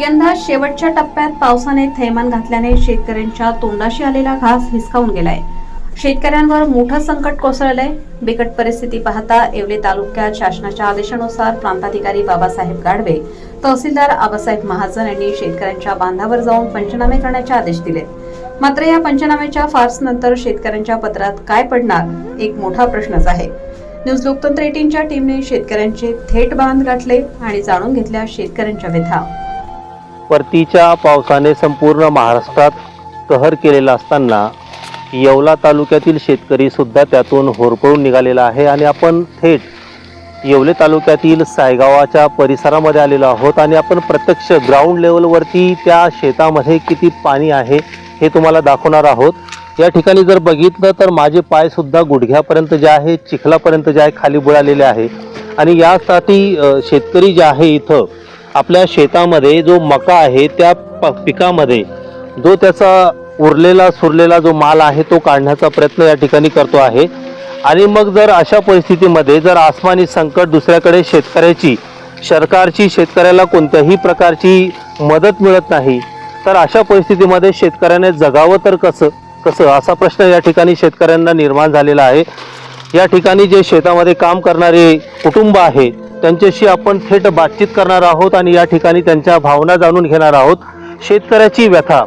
यंदा शेवटच्या टप्प्यात पावसाने थैमान घातल्याने शेतकऱ्यांच्या तोंडाशी आलेला घास हिसकावून गेलाय. शेतकऱ्यांवर मोठं संकट कोसळलंय. बिकट परिस्थिती पाहता येवले तालुक्यात शासनाच्या आदेशानुसार प्रांताधिकारी बाबासाहेब गाडवे तहसीलदार आबासाहेब महाजन यांनी शेतकऱ्यांच्या बांधावर जाऊन पंचनामे करण्याचे आदेश दिले. मात्र या पंचनाम्याच्या फार्स नंतर शेतकऱ्यांच्या पत्रात काय पडणार एक मोठा प्रश्नच आहे. न्यूज लोकतंत्र एटीनच्या टीमने शेतकऱ्यांचे थेट बांध गाठले आणि जाणून घेतल्या शेतकऱ्यांच्या व्यथा. परतीच्या पावसाने संपूर्ण महाराष्ट्रात कहर केलेला असताना येवला तालुक्यातील शेतकरी सुद्धा त्यातून होरपळून निघालेला आहे आणि आपण थेट येवले तालुक्यातील सायगावाच्या परिसरामध्ये आलेलो आहोत आणि आपण प्रत्यक्ष ग्राउंड लेवलवरती त्या शेतामध्ये किती पाणी आहे हे तुम्हाला दाखवणार आहोत. या ठिकाणी जर बघितलं तर माझे पायसुद्धा गुडघ्यापर्यंत जे आहे चिखलापर्यंत जे आहे खाली बुडालेले आहे. आणि यासाठी शेतकरी जे आहे इथं आपल्या शेतामध्ये जो मका आहे त्या प- पिकामध्ये जो त्याचा उरलेला सुरलेला जो माल आहे तो काढण्याचा प्रयत्न या ठिकाणी करतो आहे. आणि मग जर अशा परिस्थितीमध्ये जर आसमानी संकट दुसऱ्याकडे शेतकऱ्याची सरकारची शेतकऱ्याला कोणत्याही प्रकारची मदत मिळत नाही तर अशा परिस्थितीमध्ये शेतकऱ्याने जगावं तर कसं? कसं? असा प्रश्न या ठिकाणी शेतकऱ्यांना निर्माण झालेला आहे. या ठिकाणी जे शेतामध्ये काम करणारे कुटुंब आहे त्यांच्याशी आपण थेट बातचीत करणार आहोत आणि या ठिकाणी त्यांच्या भावना जाणून घेणार आहोत. शेतकऱ्याची व्यथा.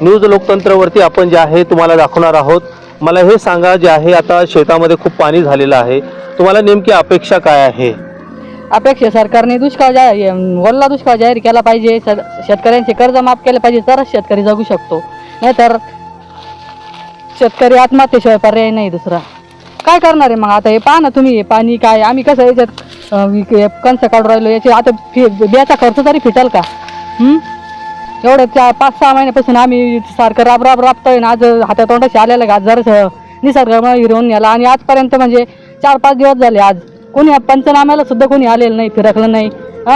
न्यूज लोकतंत्रवरती आपण जे आहे तुम्हाला दाखवणार आहोत. मला हे सांगा जे आहे आता शेतामध्ये खूप पाणी झालेलं आहे. तुम्हाला नेमकी अपेक्षा काय आहे? अपेक्षा सरकारने दुष्काळ जा वल्ला दुष्काळ जाहीर केला पाहिजे. शेतकऱ्यांचे कर्ज माफ केले पाहिजे तरच शेतकरी जगू शकतो. नाहीतर शेतकरी आत्महत्येशिवाय पर्याय नाही दुसरा. काय करणार आहे मग? आता हे पहा ना तुम्ही हे पाणी काय आम्ही कसं याच्यात अं, कणसं काढून राहिलो याचे आता फी बियाचा खर्च तरी फिटल का? एवढं चार पाच सहा महिन्यापासून आम्ही सारखं राब राब राबतोय ना. आज हातातोंडाशी आलेलं का? जर निसर्गामुळे हिरवून नेला आणि आजपर्यंत म्हणजे चार पाच दिवस झाले आज. कोणी पंचनाम्याला सुद्धा कोणी आलेलं नाही फिरकलं नाही.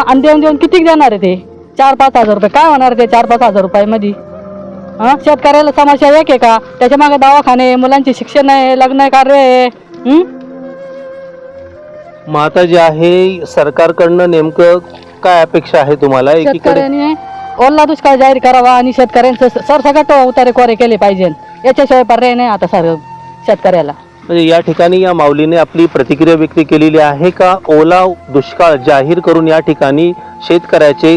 आणि देऊन देऊन किती देणार आहे ते? चार पाच हजार रुपये. काय होणार ते चार पाच हजार रुपयामध्ये? हां शेतकऱ्याला समस्या एक आहे का? त्याच्यामागे दवाखाने मुलांचे शिक्षण आहे लग्न कार्य आहे. आता जे आहे सरकारकडनं नेमकं काय अपेक्षा आहे तुम्हाला? एकीकडे शेतकऱ्याने ओला दुष्काळ जाहीर करावा आणि शेतकऱ्यांचं सरसकट उतारे कोरे केले पाहिजे. याच्याशिवाय पर्याय नाही आता सर शेतकऱ्याला. म्हणजे या ठिकाणी या माऊलीने आपली प्रतिक्रिया व्यक्त केलेली आहे का? ओला दुष्काळ जाहीर करून या ठिकाणी शेतकऱ्याचे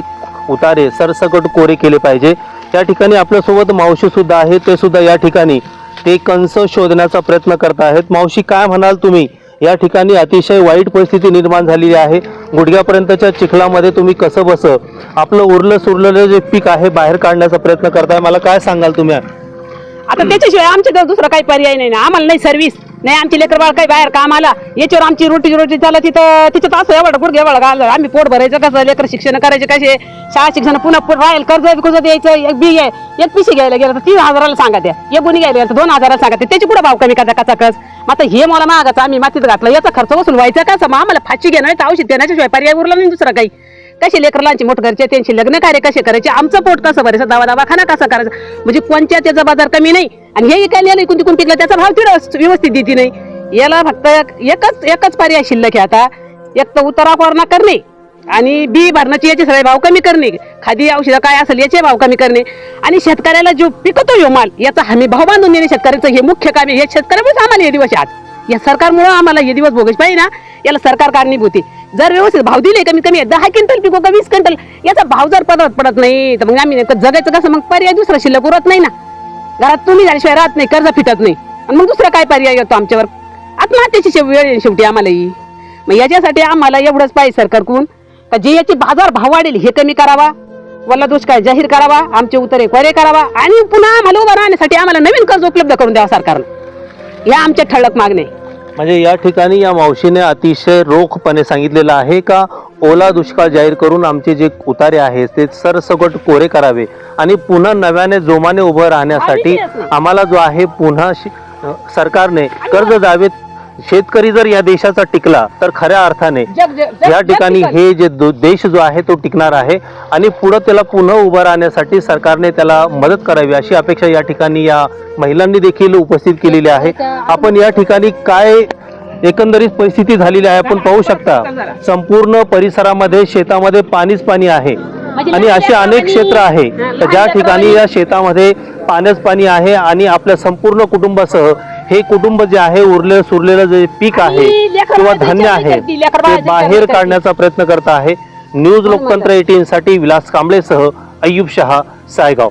उतारे सरसकट कोरे केले पाहिजे. या ठिकाणी आपल्यासोबत मावशी सुद्धा आहे ते सुद्धा या ठिकाणी. ते कंस शोधण्याचा प्रयत्न करत आहेत. मावशी काय म्हणाल तुम्ही? या ठिकाणी अतिशय वाईट परिस्थिती निर्माण झालेली आहे. गुडघ्यापर्यंतच्या चिखलामध्ये तुम्ही कसं बस? आपलं उरलं सुरलेलं जे पीक आहे बाहेर काढण्याचा प्रयत्न करताय. मला काय सांगाल तुम्ही? आता त्याच्याशिवाय आमच्या दुसरा काही पर्याय नाही ना. आम्हाला नाही सर्व्हिस नाही आमची लेकर बाळ काही बाहेर कामाला. याच्यावर आमची रोटी रोटी चालत तिथं तिथं असं एवढं गुडघे एवढं घाल आम्ही पोट भरायचं कसं लेकर शिक्षण करायचे कसे? शाळा शिक्षण पुन्हा पुढे राहील कर्ज बिकर्ज द्यायचं एक बी आहे एक पिशी घ्यायला गेलं तर तीन हजाराला सांगा त्या. एक गुन्हे घ्यायला गेलं तर दोन हजाराला सांगा ते त्याची कुठं भाव कमी कसा कसा? कस आता हे मला मागाचं आम्ही मातीत घातलं. याचा खर्च वसूल व्हायचा कसं? मग आम्हाला फाशी घेणार तर औषध घेण्याच्या पर्याय उरला नाही दुसरा काही. कसे लेकरांची मोठ घरचे त्यांची लग्न कार्य कसे करायचे आमचं पोट कसं भरायचं दवा दवाखाना कसा करायचा? म्हणजे कोणत्या त्याचा बाजार कमी नाही. आणि हे काय लिहिलं कोणती कोणती पिकलं त्याचा भाव तिथं व्यवस्थित देते नाही. याला फक्त एक- एकच एकच पर्याय शिल्लक आहे आता. एक तर उतारा कोरणा करणे आणि बी भरण्याची याचे सगळे भाव कमी करणे. खादी औषधं काय असेल याचे भाव कमी करणे. आणि शेतकऱ्याला जो पिकतो यो माल याचा हमी भाव बांधून देणे शेतकऱ्याचं हे मुख्य काम आहे. हे शेतकऱ्यामुळेच आम्हाला हे दिवस आज. या सरकारमुळं आम्हाला हे दिवस भोगच पाहिजे ना. याला सरकार कारणीभूती जर व्यवस्थित भाव दिले कमी कमी दहा क्विंटल पिको का वीस क्विंटल? याचा भाव जर पडत पडत नाही तर मग आम्ही जगायचं कसं? मग पर्याय दुसरा शिल्लक उरत नाही ना. घरात तुम्ही झाल्याशिवाय राहत नाही कर्ज फिटत नाही. आणि मग दुसरा काय पर्याय येतो आमच्यावर? आत्महत्येची वेळ शेवटी आम्हाला ही. मग याच्यासाठी आम्हाला एवढंच पाहिजे सरकारकडून का जे याची बाजार भाव वाढेल हे कमी करावा. वल्ला दुष्काळ जाहीर करावा आमचे उतरे कोरे करावा. आणि पुन्हा आम्हाला उभं राहण्यासाठी आम्हाला नवीन कर्ज उपलब्ध करून द्यावा सरकारनं. या आमच्या ठळक मागणे म्हणजे या ठिकाणी या मावशीने अतिशय रोखपणे सांगितलेलं आहे का ओला दुष्काळ जाहीर करून आमचे जे उतारे आहेत ते सरसकट कोरे करावे आणि पुन्हा नव्याने जोमाने उभं राहण्यासाठी आम्हाला जो आहे पुन्हा सरकारने कर्ज द्यावेत शेतकरी जर या देशाचा टिकला तर खऱ्या अर्थाने या ठिकाणी हे जे देश जो आहे तो टिकणार आहे आणि पुढे त्याला पुन्हा उभं राहण्यासाठी सरकारने त्याला मदत करावी अशी अपेक्षा या ठिकाणी या महिलांनी देखील उपस्थित केलेली आहे. आपण या ठिकाणी काय एकंदरीत परिस्थिती झालेली आहे आपण पाहू शकता. संपूर्ण परिसरामध्ये शेतामध्ये पाणीच पाणी आहे आणि असे अनेक क्षेत्र आहे. ज्या ठिकाणी या शेतामध्ये पाण्याच पाणी आहे आणि आपल्या संपूर्ण कुटुंबासह हे कुटुंब जे आहे उरलेलं सुरलेलं जे पीक आहे किंवा धान्य आहे ते बाहेर काढण्याचा प्रयत्न करत आहे. न्यूज लोकतंत्र एटीन साठी विलास कांबळेसह अय्यूब शहा सायगाव.